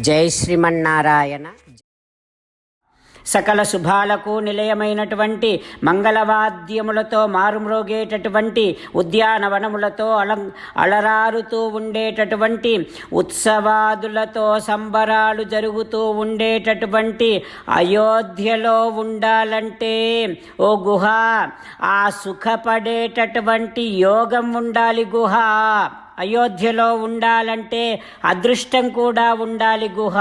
జై శ్రీమన్నారాయణ సకల శుభాలకు నిలయమైనటువంటి మంగళవాద్యములతో మారుమ్రోగేటటువంటి ఉద్యానవనములతో అలం అలరారుతూ ఉండేటటువంటి ఉత్సవాదులతో సంబరాలు జరుగుతూ ఉండేటటువంటి అయోధ్యలో ఉండాలంటే ఓ గుహ ఆ సుఖపడేటటువంటి యోగం ఉండాలి గుహ. అయోధ్యలో ఉండాలంటే అదృష్టం కూడా ఉండాలి గుహ.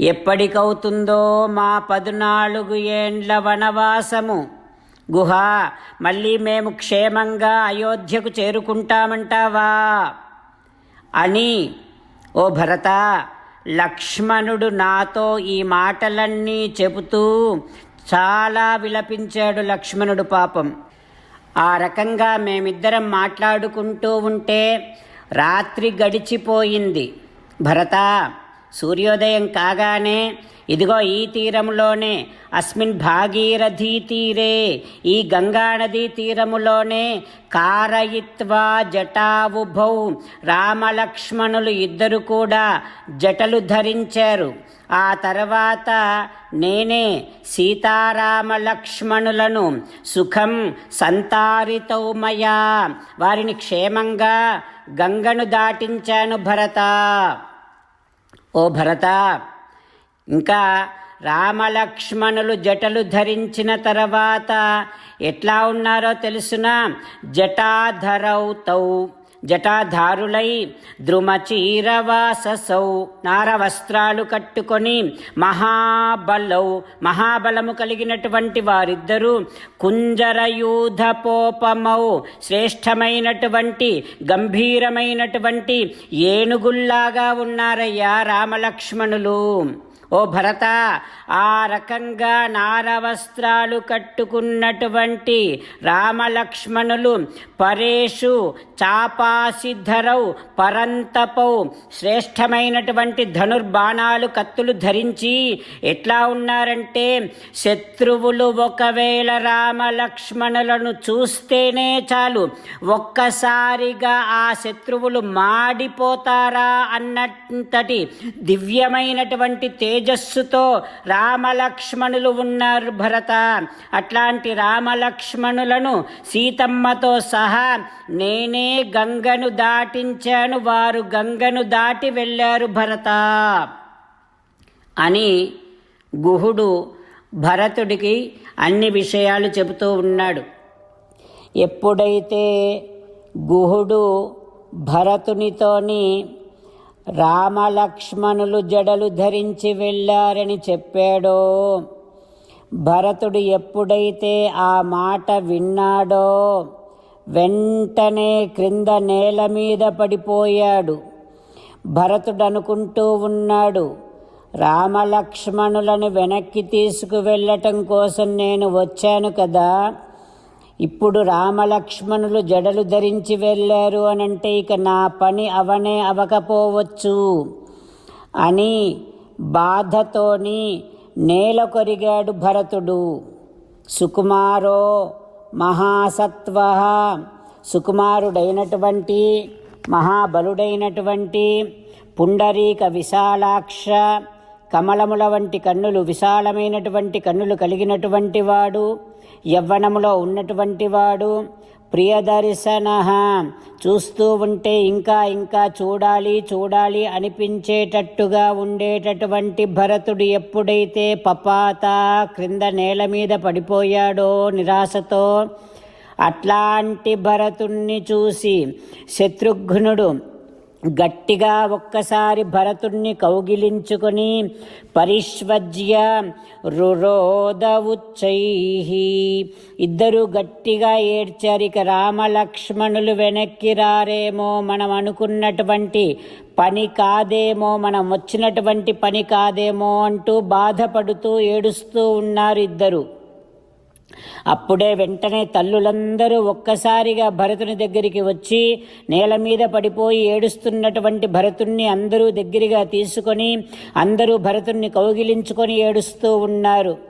ఎప్పటికవుతుందో మా పదునాలుగు ఏండ్ల వనవాసము. గుహ మళ్ళీ మేము క్షేమంగా అయోధ్యకు చేరుకుంటామంటావా? అని ఓ భరత లక్ష్మణుడు నాతో ఈ మాటలన్నీ చెబుతూ చాలా విలపించాడు లక్ష్మణుడు పాపం. ఆ రకంగా మేమిద్దరం మాట్లాడుకుంటూ ఉంటే రాత్రి గడిచిపోయింది. భరత సూర్యోదయం కాగానే ఇదిగో ఈ తీరములోనే అస్మిన్ భాగీరథీ తీరే ఈ గంగానదీ తీరములోనే కారయిత్వా జటావుభౌ రామలక్ష్మణులు ఇద్దరు కూడా జటలు ధరించారు. ఆ తర్వాత నేనే సీతారామ లక్ష్మణులను సుఖం సంతారితౌమయా వారిని క్షేమంగా గంగను దాటించాను భరత. ఓ భరత ఇంకా రామలక్ష్మణులు జటలు ధరించిన తర్వాత ఎట్లా ఉన్నారో తెలుసునా? జటాధరౌతౌ. జటాధారులై ద్రుమచీరవాససౌ నారవస్త్రాలు కట్టుకొని మహాబలౌ మహాబలము కలిగినటువంటి వారిద్దరూ కుంజరయూధపోపమౌ శ్రేష్టమైనటువంటి గంభీరమైనటువంటి ఏనుగుల్లాగా ఉన్నారయ్యా రామలక్ష్మణులు. ఓ భరత ఆ రకంగా నారవస్త్రాలు కట్టుకున్నటువంటి రామలక్ష్మణులు పరేషు చాపాసిధరౌ పరంతపౌ శ్రేష్టమైనటువంటి ధనుర్బాణాలు కత్తులు ధరించి ఎట్లా ఉన్నారంటే శత్రువులు ఒకవేళ రామలక్ష్మణులను చూస్తేనే చాలు ఒక్కసారిగా ఆ శత్రువులు మాడిపోతారా అన్నంతటి దివ్యమైనటువంటి తేజస్సుతో రామలక్ష్మణులు ఉన్నారు భరత. అట్లాంటి రామలక్ష్మణులను సీతమ్మతో సహా నేనే గంగను దాటించాను వారు గంగను దాటి వెళ్ళారు భరత అని గుహుడు భరతుడికి అన్ని విషయాలు చెబుతూ ఉన్నాడు. ఎప్పుడైతే గుహుడు భరతునితోని రామలక్ష్మణులు జడలు ధరించి వెళ్ళారని చెప్పాడో. భరతుడు ఎప్పుడైతే ఆ మాట విన్నాడో వెంటనే క్రింద నేల మీద పడిపోయాడు. భరతుడు అనుకుంటూ ఉన్నాడు రామలక్ష్మణులను వెనక్కి తీసుకువెళ్ళటం కోసం నేను వచ్చాను కదా ఇప్పుడు రామలక్ష్మణులు జడలు ధరించి వెళ్ళారు అనంటే ఇక నా పని అవనే అవకపోవచ్చు. అని బాధతోని నేల కొరిగాడు భరతుడు. సుకుమారో మహాసత్వ. సుకుమారుడైనటువంటి మహాబలుడైనటువంటి పుండరీక విశాలాక్ష కమలముల వంటి కన్నులు విశాలమైనటువంటి కన్నులు కలిగినటువంటి వాడు యవ్వనములో ఉన్నటువంటి వాడు ప్రియదర్శన. చూస్తూ ఉంటే ఇంకా ఇంకా చూడాలి చూడాలి అనిపించేటట్టుగా ఉండేటటువంటి భరతుడు ఎప్పుడైతే పపాత క్రింద నేల మీద పడిపోయాడో నిరాశతో అట్లాంటి భరతుణ్ణి చూసి శత్రుఘ్నుడు గట్టిగా ఒక్కసారి భరతుణ్ణి కౌగిలించుకొని పరిష్వజ్య రురోద ఉచ్చై ఇద్దరు గట్టిగా ఏడ్చారు ఇక రామలక్ష్మణులు వెనక్కి రారేమో మనం అనుకున్నటువంటి పని కాదేమో మనం వచ్చినటువంటి పని కాదేమో అంటూ బాధపడుతూ ఏడుస్తూ ఉన్నారు ఇద్దరు. అప్పుడే వెంటనే తల్లులందరూ ఒక్కసారిగా భరతుని దగ్గరికి వచ్చి నేల మీద పడిపోయి ఏడుస్తున్నటువంటి భరతుణ్ణి అందరూ దగ్గరగా తీసుకొని అందరూ భరతుణ్ణి కౌగిలించుకొని ఏడుస్తూ ఉన్నారు.